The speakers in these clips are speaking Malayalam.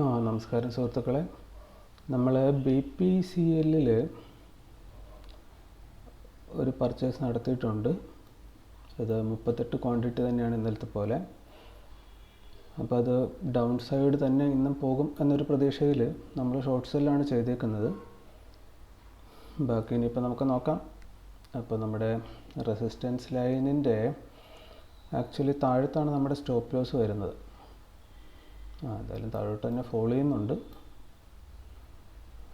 ആ നമസ്കാരം സുഹൃത്തുക്കളെ. നമ്മൾ ബി പി സി എല്ലിൽ ഒരു പർച്ചേസ് നടത്തിയിട്ടുണ്ട്. അത് മുപ്പത്തെട്ട് ക്വാണ്ടിറ്റി തന്നെയാണ് ഇന്നലത്തെ പോലെ. അപ്പോൾ അത് ഡൗൺ സൈഡ് തന്നെ ഇന്നും പോകും എന്നൊരു പ്രതീക്ഷയിൽ നമ്മൾ ഷോർട്ട് സെല്ലാണ് ചെയ്തേക്കുന്നത്. ബാക്കി ഇനിയിപ്പോൾ നമുക്ക് നോക്കാം. അപ്പോൾ നമ്മുടെ റെസിസ്റ്റൻസ് ലൈനിന്റെ ആക്ച്വലി താഴത്താണ് നമ്മുടെ സ്റ്റോപ്പ് ലോസ് വരുന്നത്. ആ എന്തായാലും താഴോട്ട് തന്നെ ഫോളോ ചെയ്യുന്നുണ്ട്.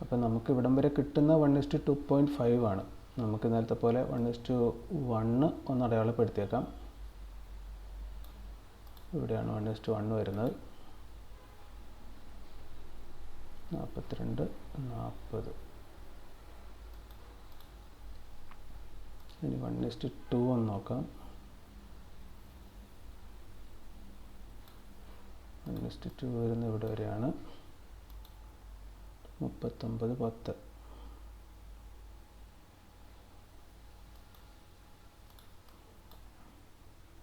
അപ്പം നമുക്ക് ഇവിടം വരെ കിട്ടുന്ന one is to two point five ആണ്. നമുക്ക് നേരത്തെ പോലെ വൺ ഇസ്റ്റ് വണ്ണ് ഒന്ന് അടയാളപ്പെടുത്തിയേക്കാം. ഇവിടെയാണ് വൺ ഇസ്റ്റ് വണ്ണ് വരുന്നത്. നാൽപ്പത്തിരണ്ട് നാൽപ്പത് ഇനി വൺ ഇസ്റ്റ് ടു ഒന്ന് നോക്കാം. നെക്സ്റ്റ് ടു വരുന്ന ഇവിടെ വരെയാണ്. മുപ്പത്തൊമ്പത് പത്ത്.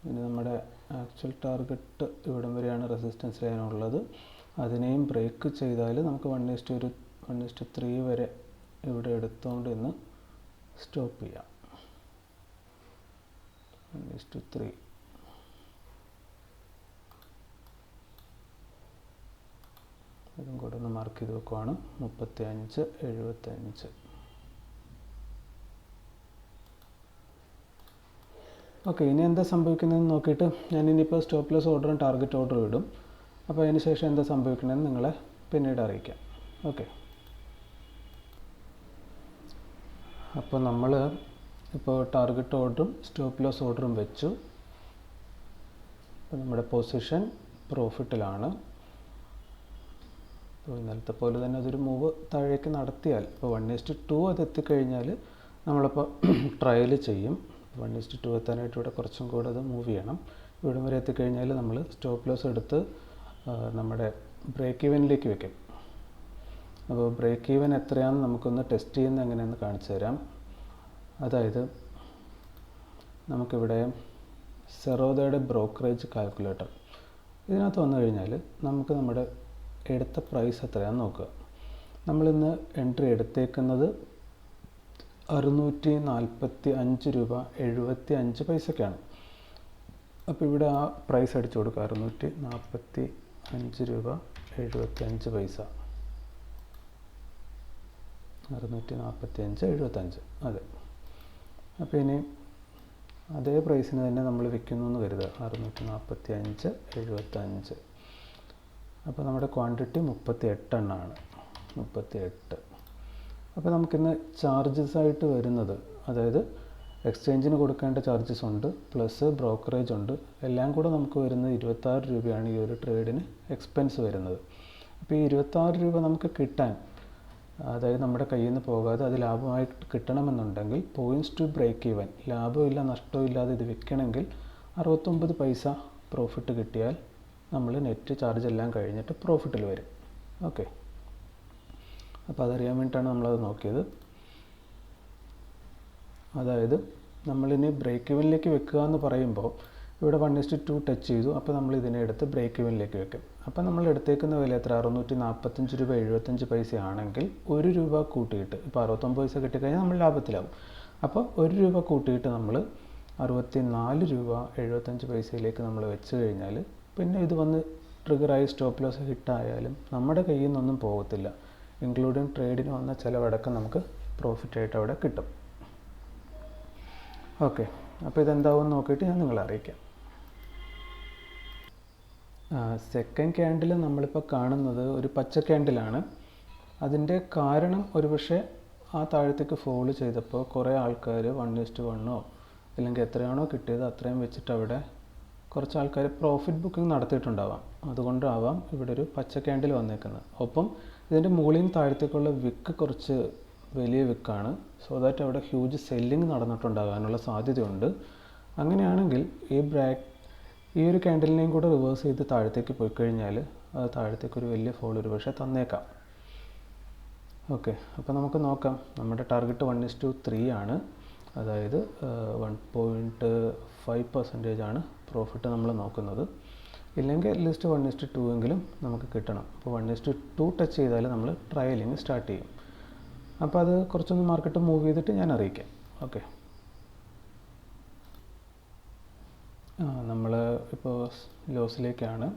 ഇനി നമ്മുടെ ആക്ച്വൽ ടാർഗറ്റ് ഇവിടം വരെയാണ് റെസിസ്റ്റൻസ് ലൈൻ ഉള്ളത് അതിനെയും ബ്രേക്ക് ചെയ്താൽ നമുക്ക് വൺ ഇസ്റ്റ് ഒരു വൺ ഇസ്റ്റ് ത്രീ വരെ ഇവിടെ എടുത്തുകൊണ്ട് ഇന്ന് സ്റ്റോപ്പ് ചെയ്യാം. വൺ ഇസ്റ്റ് ത്രീ അതും കൂടെ ഒന്ന് മാർക്ക് ചെയ്ത് വെക്കുവാണ്. മുപ്പത്തി അഞ്ച് എഴുപത്തഞ്ച് ഓക്കെ ഇനി എന്താ സംഭവിക്കുന്നതെന്ന് നോക്കിയിട്ട് ഞാൻ ഇനിയിപ്പോൾ സ്റ്റോപ്പ് ലോസ് ഓർഡറും ടാർഗറ്റ് ഓർഡറും ഇടും. അപ്പോൾ അതിന് ശേഷം എന്താ സംഭവിക്കണമെന്ന് നിങ്ങളെ പിന്നീട് അറിയിക്കാം. ഓക്കെ അപ്പോൾ നമ്മൾ ഇപ്പോൾ ടാർഗറ്റ് ഓർഡറും സ്റ്റോപ്പ് ലോസ് ഓർഡറും വെച്ചു. നമ്മുടെ പൊസിഷൻ പ്രോഫിറ്റിലാണ് അപ്പോൾ ഇന്നലത്തെ പോലെ തന്നെ അതൊരു മൂവ് താഴേക്ക് നടത്തിയാൽ ഇപ്പോൾ വൺ ഇസ്റ്റ് ടു അത് എത്തിക്കഴിഞ്ഞാൽ നമ്മളിപ്പോൾ ട്രയൽ ചെയ്യും. വൺ ഇസ്റ്റ് ടു എത്താനായിട്ട് ഇവിടെ കുറച്ചും കൂടെ അത് മൂവ് ചെയ്യണം. ഇവിടെ വരെ എത്തിക്കഴിഞ്ഞാൽ നമ്മൾ സ്റ്റോപ്പ് ലോസ് എടുത്ത് നമ്മുടെ ബ്രേക്ക് ഈവനിലേക്ക് വെക്കും. അപ്പോൾ ബ്രേക്ക് ഈവൻ എത്രയാണെന്ന് നമുക്കൊന്ന് ടെസ്റ്റ് ചെയ്യുന്ന എങ്ങനെയെന്ന് കാണിച്ചു തരാം. അതായത് നമുക്കിവിടെ സെറോദയുടെ ബ്രോക്കറേജ് കാൽക്കുലേറ്റർ ഇതിനകത്ത് വന്നു കഴിഞ്ഞാൽ നമുക്ക് നമ്മുടെ എടുത്ത പ്രൈസ് എത്രയാണെന്ന് നോക്കുക. നമ്മളിന്ന് എൻട്രി എടുത്തേക്കുന്നത് അറുന്നൂറ്റി നാൽപ്പത്തി അഞ്ച് രൂപ എഴുപത്തി അഞ്ച് പൈസക്കാണ്. അപ്പോൾ ഇവിടെ ആ പ്രൈസ് അടിച്ചു കൊടുക്കുക. അറുന്നൂറ്റി നാൽപ്പത്തി അഞ്ച് രൂപ എഴുപത്തി അഞ്ച് പൈസ. അറുന്നൂറ്റി നാൽപ്പത്തി അഞ്ച് എഴുപത്തഞ്ച് അതെ. അപ്പോൾ ഇനി അതേ പ്രൈസിന് തന്നെ നമ്മൾ വിൽക്കുന്നു എന്ന് കരുതുക. അറുന്നൂറ്റി നാൽപ്പത്തി അഞ്ച് എഴുപത്തഞ്ച് അപ്പോൾ നമ്മുടെ ക്വാണ്ടിറ്റി മുപ്പത്തി എട്ടെണ്ണമാണ് മുപ്പത്തി എട്ട് അപ്പോൾ നമുക്കിന്ന് ചാർജസ് ആയിട്ട് വരുന്നത് അതായത് എക്സ്ചേഞ്ചിന് കൊടുക്കേണ്ട ചാർജസ് ഉണ്ട് പ്ലസ് ബ്രോക്കറേജ് ഉണ്ട് എല്ലാം കൂടെ നമുക്ക് വരുന്നത് ഇരുപത്താറ് രൂപയാണ് ഈ ഒരു ട്രേഡിന് എക്സ്പെൻസ് വരുന്നത്. അപ്പോൾ ഈ ഇരുപത്താറ് രൂപ നമുക്ക് കിട്ടാൻ അതായത് നമ്മുടെ കയ്യിൽ നിന്ന് പോകാതെ അത് ലാഭമായിട്ട് കിട്ടണമെന്നുണ്ടെങ്കിൽ പോയിന്റ്സ് ടു ബ്രേക്ക് ഈവൻ ലാഭമില്ല നഷ്ടവും ഇല്ലാതെ ഇത് വിൽക്കണമെങ്കിൽ അറുപത്തൊമ്പത് പൈസ പ്രോഫിറ്റ് കിട്ടിയാൽ നമ്മൾ നെറ്റ് ചാർജ് എല്ലാം കഴിഞ്ഞിട്ട് പ്രോഫിറ്റിൽ വരും. ഓക്കെ അപ്പോൾ അതറിയാൻ വേണ്ടിയിട്ടാണ് നമ്മളത് നോക്കിയത്. അതായത് നമ്മളിനി ബ്രേക്ക് ഇവനിലേക്ക് വെക്കുക എന്ന് പറയുമ്പോൾ ഇവിടെ വൺ ഇസ്റ്റ് ടു ടച്ച് ചെയ്തു. അപ്പോൾ നമ്മൾ ഇതിനെ എടുത്ത് ബ്രേക്ക് ഇവനിലേക്ക് വെക്കും. അപ്പോൾ നമ്മൾ എടുത്തേക്കുന്ന വില എത്ര? അറുന്നൂറ്റി നാൽപ്പത്തഞ്ച് രൂപ എഴുപത്തഞ്ച് പൈസ ആണെങ്കിൽ ഒരു രൂപ കൂട്ടിയിട്ട് ഇപ്പോൾ അറുപത്തൊമ്പത് പൈസ കിട്ടിക്കഴിഞ്ഞാൽ നമ്മൾ ലാഭത്തിലാവും. അപ്പോൾ ഒരു രൂപ കൂട്ടിയിട്ട് നമ്മൾ അറുപത്തി നാല് രൂപ എഴുപത്തഞ്ച് പൈസയിലേക്ക് നമ്മൾ വെച്ച് കഴിഞ്ഞാൽ പിന്നെ ഇത് വന്ന് ട്രിഗറായി സ്റ്റോപ്പ് ലോസ് ഹിറ്റായാലും നമ്മുടെ കയ്യിൽ നിന്നൊന്നും പോകത്തില്ല. ഇൻക്ലൂഡിങ് ട്രേഡിന് വന്ന ചിലവടക്കം നമുക്ക് പ്രോഫിറ്റായിട്ട് അവിടെ കിട്ടും. ഓക്കെ അപ്പോൾ ഇതെന്താവും നോക്കിയിട്ട് ഞാൻ നിങ്ങളെ അറിയിക്കാം. സെക്കൻഡ് ക്യാൻഡിൽ നമ്മളിപ്പോൾ കാണുന്നത് ഒരു പച്ച ക്യാൻഡിലാണ് അതിന്റെ കാരണം ഒരുപക്ഷെ ആ താഴത്തേക്ക് ഫോളോ ചെയ്തപ്പോൾ കുറേ ആൾക്കാർ വൺ ഇസ്റ്റ് വണ്ണോ അല്ലെങ്കിൽ എത്രയാണോ കിട്ടിയത് അത്രയും വെച്ചിട്ട് അവിടെ കുറച്ച് ആൾക്കാർ പ്രോഫിറ്റ് ബുക്കിംഗ് നടത്തിയിട്ടുണ്ടാവാം. അതുകൊണ്ടാവാം ഇവിടെ ഒരു പച്ച ക്യാൻഡിൽ വന്നേക്കുന്നത്. ഒപ്പം ഇതിന്റെ മുകളിൽ താഴത്തേക്കുള്ള വിക്ക് കുറച്ച് വലിയ വിക്കാണ്. സോ ദാറ്റ് അവിടെ ഹ്യൂജ് സെല്ലിങ് നടന്നിട്ടുണ്ടാകാനുള്ള സാധ്യതയുണ്ട്. അങ്ങനെയാണെങ്കിൽ ഈ ബ്രാക്ക് ഈ ഒരു ക്യാൻഡിലിനെയും കൂടെ റിവേഴ്സ് ചെയ്ത് താഴത്തേക്ക് പോയി കഴിഞ്ഞാൽ അത് താഴത്തേക്ക് ഒരു വലിയ ഫോൾ ഒരു പക്ഷേ തന്നേക്കാം. ഓക്കെ അപ്പോൾ നമുക്ക് നോക്കാം. നമ്മുടെ target one is two three ആണ്. അതായത് വൺ പോയിന്റ് ഫൈവ് പെർസെന്റേജ് ആണ് പ്രോഫിറ്റ് നമ്മൾ നോക്കുന്നത്. ഇല്ലെങ്കിൽ ലിസ്റ്റ് വൺ ഇസ്റ്റ് ടു എങ്കിലും നമുക്ക് കിട്ടണം. അപ്പോൾ വൺ ഇസ്റ്റ് ടു ടച്ച് ചെയ്താൽ നമ്മൾ ട്രയലിങ് സ്റ്റാർട്ട് ചെയ്യും. അപ്പോൾ അത് കുറച്ചൊന്ന് മാർക്കറ്റ് മൂവ് ചെയ്തിട്ട് ഞാൻ അറിയിക്കാം. ഓക്കെ നമ്മൾ ഇപ്പോൾ ലോസിലേക്കാണ്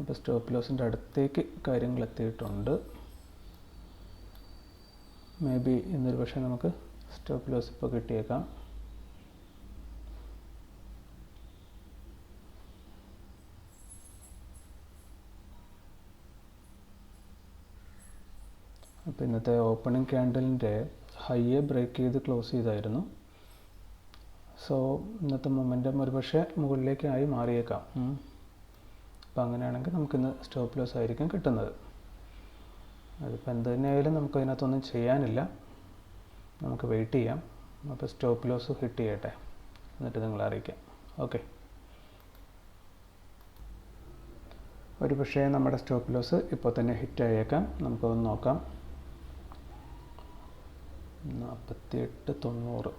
അപ്പോൾ സ്റ്റോപ്പ് ലോസിന്റെ അടുത്തേക്ക് കാര്യങ്ങൾ എത്തിയിട്ടുണ്ട്. മേ ബി ഇന്നൊരു പക്ഷേ നമുക്ക് സ്റ്റോപ്പ് ലോസ് ഇപ്പോൾ കിട്ടിയേക്കാം. അപ്പോൾ ഇന്നത്തെ ഓപ്പണിംഗ് ക്യാൻഡലിന്റെ ഹൈയെ ബ്രേക്ക് ചെയ്ത് ക്ലോസ് ചെയ്തായിരുന്നു. സോ ഇന്നത്തെ മൊമെന്റം ഒരുപക്ഷെ മുകളിലേക്കായി മാറിയേക്കാം. അപ്പോൾ അങ്ങനെയാണെങ്കിൽ നമുക്കിന്ന് സ്റ്റോപ്പ് ലോസ് ആയിരിക്കും കിട്ടുന്നത്. അതിപ്പോൾ എന്ത് തന്നെയായാലും നമുക്ക് അതിനകത്തൊന്നും ചെയ്യാനില്ല. നമുക്ക് വെയിറ്റ് ചെയ്യാം. അപ്പോൾ സ്റ്റോപ്പ് ലോസ് ഹിറ്റ് ചെയ്യട്ടെ. എന്നിട്ട് നിങ്ങൾ അറിയിക്കാം. ഓക്കെ ഒരു പക്ഷേ നമ്മുടെ സ്റ്റോപ്പ് ലോസ് ഇപ്പോൾ തന്നെ ഹിറ്റ് ആയേക്കാം. നമുക്കൊന്ന് നോക്കാം. നാൽപ്പത്തിയെട്ട് തൊണ്ണൂറ്.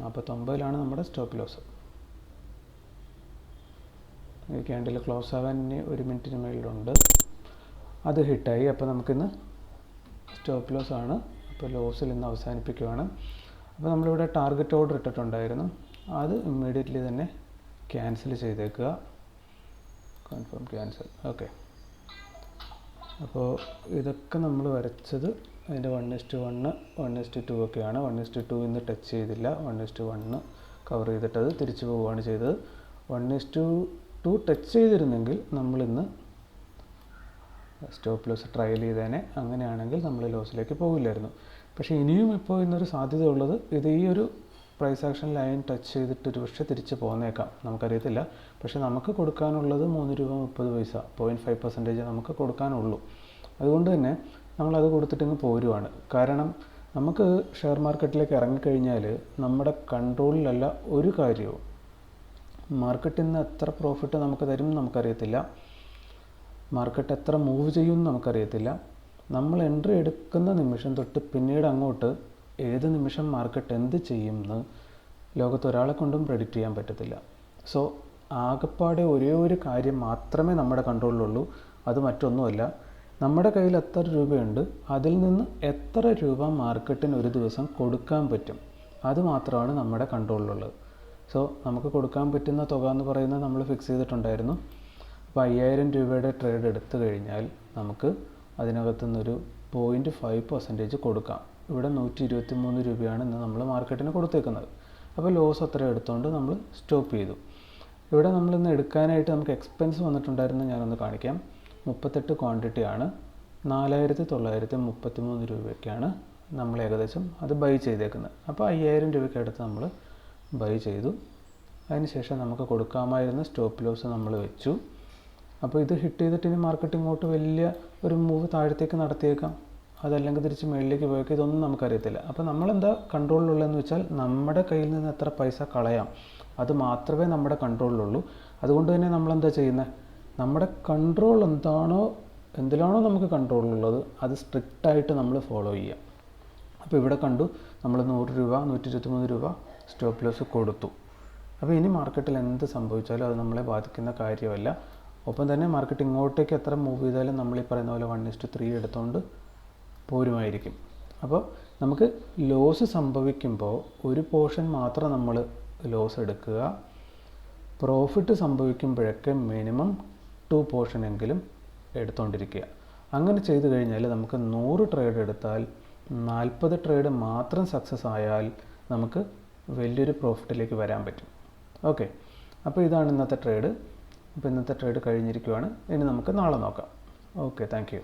നാൽപ്പത്തൊമ്പതിലാണ് നമ്മുടെ സ്റ്റോപ്പ് ലോസ്. ക്യാൻഡിൽ ക്ലോസ് ആവാൻ ഇനി ഒരു മിനിറ്റിന് മേളിലുണ്ട്. അത് ഹിറ്റായി അപ്പോൾ നമുക്കിന്ന് സ്റ്റോപ്പ് ലോസ് ആണ്. അപ്പോൾ ലോസിൽ ഇന്ന് അവസാനിപ്പിക്കുകയാണ് അപ്പോൾ നമ്മളിവിടെ ടാർഗറ്റ് ഓർഡർ ഇട്ടിട്ടുണ്ടായിരുന്നു. അത് ഇമ്മീഡിയറ്റ്ലി തന്നെ ക്യാൻസൽ ചെയ്തേക്കുക. കൺഫേം ക്യാൻസൽ ഓക്കെ അപ്പോൾ ഇതൊക്കെ നമ്മൾ വരച്ചത് അതിന്റെ one is to one one is to two ഒക്കെയാണ്. വൺ ഇസ്റ്റ് ടു ഇന്ന് ടച്ച് ചെയ്തില്ല. One is to one cover ചെയ്തിട്ടത് തിരിച്ചു പോവുകയാണ് ചെയ്തത്. വൺ ഇസ്റ്റ് ടു ടച്ച് ചെയ്തിരുന്നെങ്കിൽ നമ്മളിന്ന് സ്റ്റോപ്പ് ലോസ് ട്രയൽ ചെയ്തേനെ. അങ്ങനെയാണെങ്കിൽ നമ്മൾ ലോസിലേക്ക് പോകില്ലായിരുന്നു. പക്ഷേ ഇനിയും ഇപ്പോൾ ഇന്നൊരു സാധ്യത ഉള്ളത് ഇത് ഈ ഒരു പ്രൈസ് ആക്ഷൻ ലൈൻ ടച്ച് ചെയ്തിട്ട് ഒരു പക്ഷേ തിരിച്ച് പോന്നേക്കാം. നമുക്കറിയത്തില്ല. പക്ഷേ നമുക്ക് കൊടുക്കാനുള്ളത് മൂന്ന് രൂപ മുപ്പത് പൈസ. പോയിന്റ് ഫൈവ് പെർസെന്റേജ് നമുക്ക് കൊടുക്കാനുള്ളൂ. അതുകൊണ്ട് തന്നെ നമ്മളത് കൊടുത്തിട്ടിങ്ങ് പോരുവാണ്. കാരണം നമുക്ക് ഷെയർ മാർക്കറ്റിലേക്ക് ഇറങ്ങിക്കഴിഞ്ഞാൽ നമ്മുടെ കൺട്രോളിലല്ല ഒരു കാര്യവും. മാർക്കറ്റിൽ നിന്ന് എത്ര പ്രോഫിറ്റ് നമുക്ക് തരും നമുക്കറിയത്തില്ല. മാർക്കറ്റ് എത്ര മൂവ് ചെയ്യും നമുക്കറിയത്തില്ല. നമ്മൾ എൻട്രി എടുക്കുന്ന നിമിഷം തൊട്ട് പിന്നീട് അങ്ങോട്ട് ഏത് നിമിഷം മാർക്കറ്റ് എന്ത് ചെയ്യും എന്ന് ലോകത്ത് ഒരാളെ കൊണ്ടും പ്രെഡിക്റ്റ് ചെയ്യാൻ പറ്റത്തില്ല. സോ ആകപ്പാടെ ഒരേ ഒരു കാര്യം മാത്രമേ നമ്മുടെ കൺട്രോളിലുള്ളൂ. അത് മറ്റൊന്നുമല്ല. നമ്മുടെ കയ്യിൽ എത്ര രൂപയുണ്ട് അതിൽ നിന്ന് എത്ര രൂപ മാർക്കറ്റിന് ഒരു ദിവസം കൊടുക്കാൻ പറ്റും? അത് മാത്രമാണ് നമ്മുടെ കൺട്രോളിലുള്ളത്. സോ നമുക്ക് കൊടുക്കാൻ പറ്റുന്ന തുക എന്ന് പറയുന്നത് നമ്മൾ ഫിക്സ് ചെയ്തിട്ടുണ്ടായിരുന്നു. അപ്പോൾ അയ്യായിരം രൂപയുടെ ട്രേഡ് എടുത്തു കഴിഞ്ഞാൽ നമുക്ക് അതിനകത്തു നിന്നൊരു പോയിന്റ് ഫൈവ് പെർസെന്റേജ് കൊടുക്കാം. ഇവിടെ നൂറ്റി ഇരുപത്തി മൂന്ന് രൂപയാണ് ഇന്ന് നമ്മൾ മാർക്കറ്റിന് കൊടുത്തേക്കുന്നത്. അപ്പോൾ ലോസ് അത്ര എടുത്തുകൊണ്ട് നമ്മൾ സ്റ്റോപ്പ് ചെയ്തു. ഇവിടെ നമ്മളിന്ന് എടുക്കാനായിട്ട് നമുക്ക് എക്സ്പെൻസ് വന്നിട്ടുണ്ടായിരുന്നു ഞാനൊന്ന് കാണിക്കാം. മുപ്പത്തെട്ട് ക്വാണ്ടിറ്റി ആണ്. നാലായിരത്തി തൊള്ളായിരത്തി മുപ്പത്തി മൂന്ന് രൂപയ്ക്കാണ് നമ്മൾ ഏകദേശം അത് ബൈ ചെയ്തേക്കുന്നത്. അപ്പോൾ അയ്യായിരം രൂപയ്ക്ക് അടുത്ത് നമ്മൾ ബൈ ചെയ്തു. അതിനുശേഷം നമുക്ക് കൊടുക്കാമായിരുന്ന സ്റ്റോപ്പ് ലോസ് നമ്മൾ വെച്ചു. അപ്പോൾ ഇത് ഹിറ്റ് ചെയ്തിട്ട് ഇനി മാർക്കറ്റ് ഇങ്ങോട്ട് വലിയ ഒരു മൂവ് താഴത്തേക്ക് നടത്തിയേക്കാം. അതല്ലെങ്കിൽ തിരിച്ച് മുകളിലേക്ക് പോയേക്കാം. ഇതൊന്നും നമുക്കറിയത്തില്ല. അപ്പോൾ നമ്മളെന്താ കൺട്രോളിലുള്ളതെന്ന് വെച്ചാൽ നമ്മുടെ കയ്യിൽ നിന്ന് എത്ര പൈസ കളയാം. അത് മാത്രമേ നമ്മുടെ കൺട്രോളിലുള്ളൂ അതുകൊണ്ട് തന്നെ നമ്മളെന്താ ചെയ്യുന്നത്? നമ്മുടെ കൺട്രോൾ എന്താണോ എന്തിലാണോ നമുക്ക് കൺട്രോൾ ഉള്ളത് അത് സ്ട്രിക്റ്റായിട്ട് നമ്മൾ ഫോളോ ചെയ്യുക. അപ്പോൾ ഇവിടെ കണ്ടു നമ്മൾ നൂറ് രൂപ നൂറ്റി ഇരുപത്തിമൂന്ന് രൂപ സ്റ്റോപ്പ് ലോസ് കൊടുത്തു. അപ്പോൾ ഇനി മാർക്കറ്റിൽ എന്ത് സംഭവിച്ചാലും അത് നമ്മളെ ബാധിക്കുന്ന കാര്യമല്ല. ഒപ്പം തന്നെ മാർക്കറ്റ് ഇങ്ങോട്ടേക്ക് എത്ര മൂവ് ചെയ്താലും നമ്മൾ ഈ പറയുന്ന പോലെ വൺ ഇസ്റ്റ് ത്രീ എടുത്തുകൊണ്ട് പോരുമായിരിക്കും. അപ്പോൾ നമുക്ക് ലോസ് സംഭവിക്കുമ്പോൾ ഒരു പോർഷൻ മാത്രം നമ്മൾ ലോസ് എടുക്കുക. പ്രോഫിറ്റ് സംഭവിക്കുമ്പോഴൊക്കെ മിനിമം ടു പോർഷൻ എങ്കിലും എടുത്തുകൊണ്ടിരിക്കുക അങ്ങനെ ചെയ്തു കഴിഞ്ഞാൽ നമുക്ക് നൂറ് ട്രേഡ് എടുത്താൽ നാൽപ്പത് ട്രേഡ് മാത്രം സക്സസ് ആയാൽ നമുക്ക് വലിയൊരു പ്രോഫിറ്റിലേക്ക് വരാൻ പറ്റും. ഓക്കെ അപ്പോൾ ഇതാണ് ഇന്നത്തെ ട്രേഡ് അപ്പോൾ ഇന്നത്തെ ട്രേഡ് കഴിഞ്ഞിരിക്കുവാണ്. ഇനി നമുക്ക് നാളെ നോക്കാം. Okay thank